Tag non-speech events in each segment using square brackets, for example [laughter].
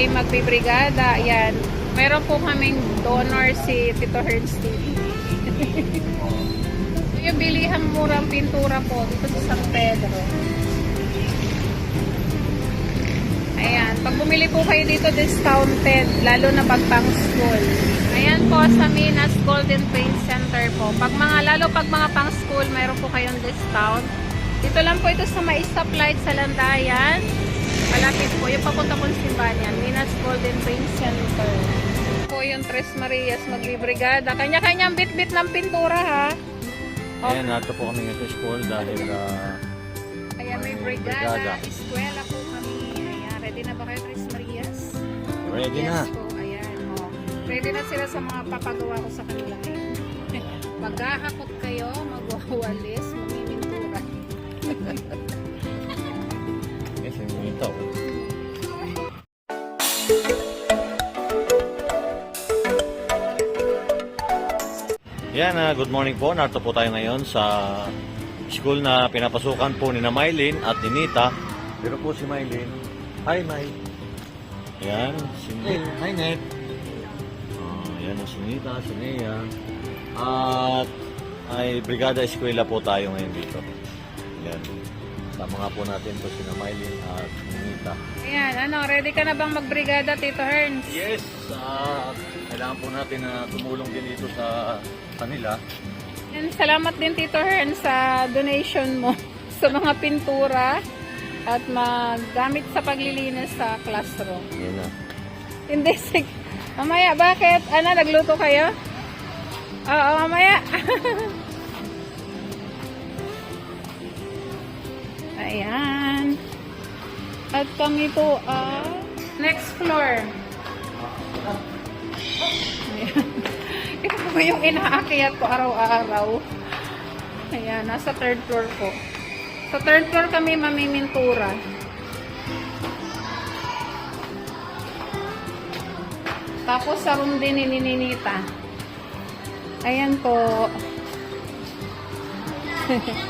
ay magbibrigada. Ayan. Meron po kaming donor si Tito Hearns TV. [laughs] yung bilihan murang pintura po dito sa San Pedro. Ayan. Pag bumili po kayo dito, discounted. Lalo na pag pang school. Ayan po sa Minas Golden Paint Center po. Pag mga, lalo pag mga pang school, mayroon po kayong discount. Dito lang po ito sa may stoplight sa Landayan. Malapit po. Yung papunta pong simbahan yan. Minas Golden Paint Center. Po yung Tres Marias magbibrigada. Kanya-kanyang bit-bit ng pintura ha. Oh. Ayan, nato po kami ngayon sa school dahil ah, Kaya may brigada. brigada. Eskwela po kami. Ayan. Ready na ba kayo Tres Marias? ready yes na. po, ayan. Oh. Ready na sila sa mga papagawa ko sa kanila. [laughs] Mag-aakot kayo, magwawalis, mamimintura. [laughs] Yes, yung ito. Yan, ah, good morning po. Narito po tayo ngayon sa school na pinapasukan po ni na Mylene at ni Nita. Pero po si Mylene. Hi, May. Yan, si Net. Hi, Net. Ah, yan si Nita, si Nea. At ay Brigada Eskwela po tayo ngayon dito. Yan. Sama nga po natin po si na Mylene at ni Nita. Ayan, ano, ready ka na bang magbrigada, Tito Herns? Yes, ah, kailangan po natin na tumulong din dito sa kanila. And salamat din, Tito Herns, sa donation mo [laughs] sa mga pintura at magamit sa paglilinis sa classroom. Yan na. Hindi, [laughs] sig. Mamaya, bakit? Ano, nagluto kayo? Oo, mamaya. [laughs] Ayan. At kami po, ah, next floor. Ayan. Ito po yung inaakyat ko araw-araw. Ayan, nasa third floor po. Sa third floor kami mamimintura. Tapos sa room din ni Ninita. Ayan po. [laughs]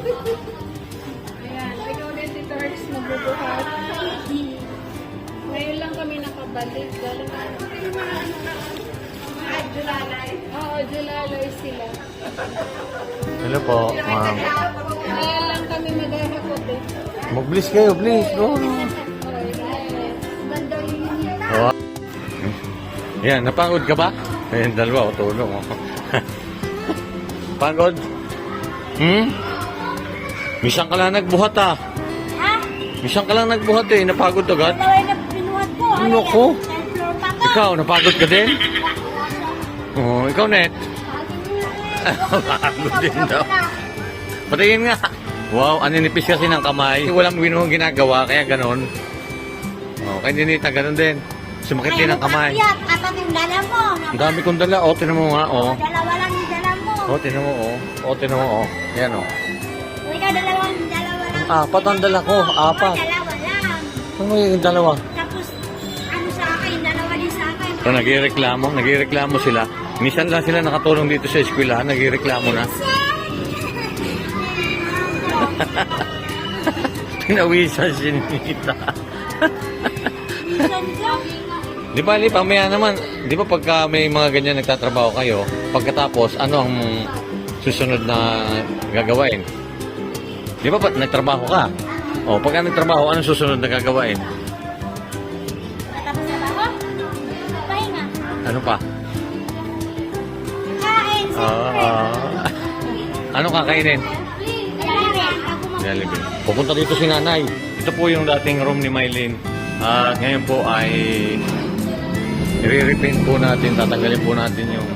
Ayan, ikaw din si Tars magbubuhat. Ngayon lang kami nakabalik. Galing na. Ah, Julalay. Oo, Julalay sila. Hello po, ma'am. Ngayon lang kami maghahakot eh. Mag-bliss kayo, please. Go. Oh. Yan, napagod ka ba? Ayan, dalawa, o tulong. Oh. [laughs] Pagod? Hmm? Misang ka lang nagbuhat ah. Ha? Misang ka lang nagbuhat eh, napagod agad. Daway na pinuhat ko. Ano ko? Ikaw, napagod ka din? Oo, [laughs] oh, ikaw net. Napagod din daw. Patingin nga. Wow, ang ninipis kasi ng kamay. Walang winong ginagawa, kaya ganon. Oh, kaya ninita, ganon din. Sumakit din ang kamay. Ayan, apat yung dala mo. Ang dami kong dala. O, tinan mo nga, o. Dalawa lang yung dala mo. O, tinan mo, o. O, tinan mo, o. Yan, o. Dalawang dalawa lang. Apat ang dala ko. Apat. O, dalawa lang. Ano yung dalawa? Tapos, ano sa akin, dalawa din sa akin. So, nagreklamo. Nagreklamo sila. Minsan lang sila nakatulong dito sa eskwela. Nagreklamo na. [laughs] Pinawisan si Nita. Di ba, Li, pamaya naman, di ba pagka may mga ganyan nagtatrabaho kayo, pagkatapos, ano ang susunod na gagawain? Di ba, pa, nagtrabaho ka? O, pagka nagtrabaho, anong susunod na gagawain? Tapos sa baho. Pahinga. Ano pa? Kain, siyempre. Ah, ano kakainin? Jollibee. Pupunta dito si nanay. Ito po yung dating room ni Mylene. At ngayon po ay i-repaint po natin, tatanggalin po natin yung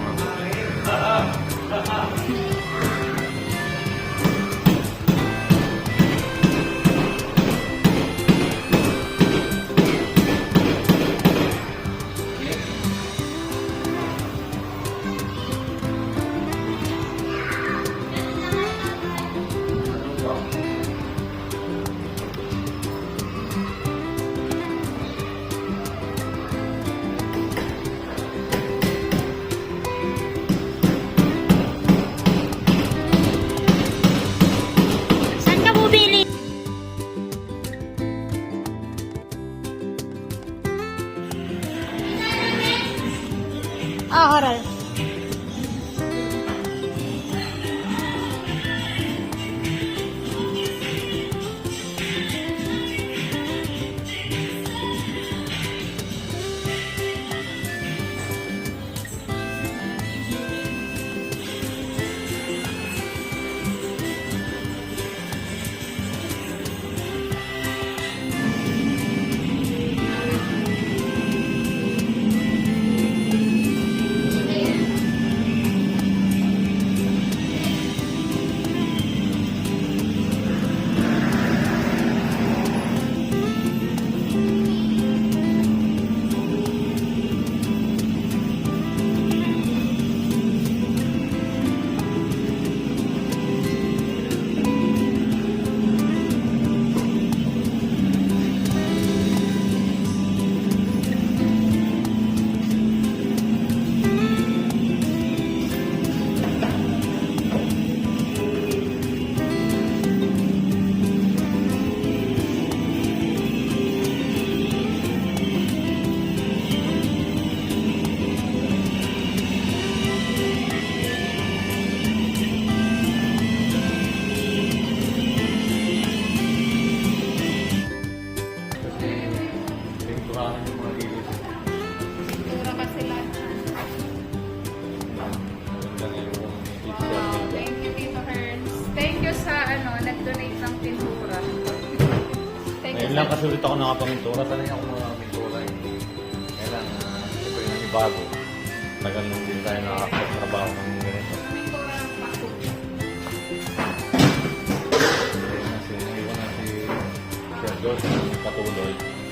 Marami yung mga ilis. Sigura kasi lahat. Maganda na yung pizza. Wow, thank you, Tito Herns. Thank you sa ano, nag-donate ng pintura. Thank Ngayon lang kasi ulit ako nakapapintura. Sanay ako mga pintura. Eh. Kailan, uh, ito yung nanibago. Tagal nung hindi tayo nakakatrabaho ng ganito. Pintura ng pako. Kasi naiwan na si ano, Sir George patuloy.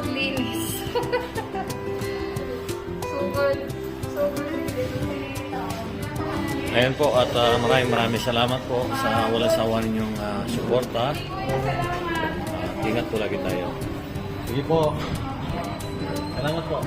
Sugod linis. sugod, [laughs] sugod linis. Ayan po at ah, maraming maraming salamat po sa walang sawa ninyong ah, suporta. Ah, ingat po lagi tayo. Sige po. Salamat po.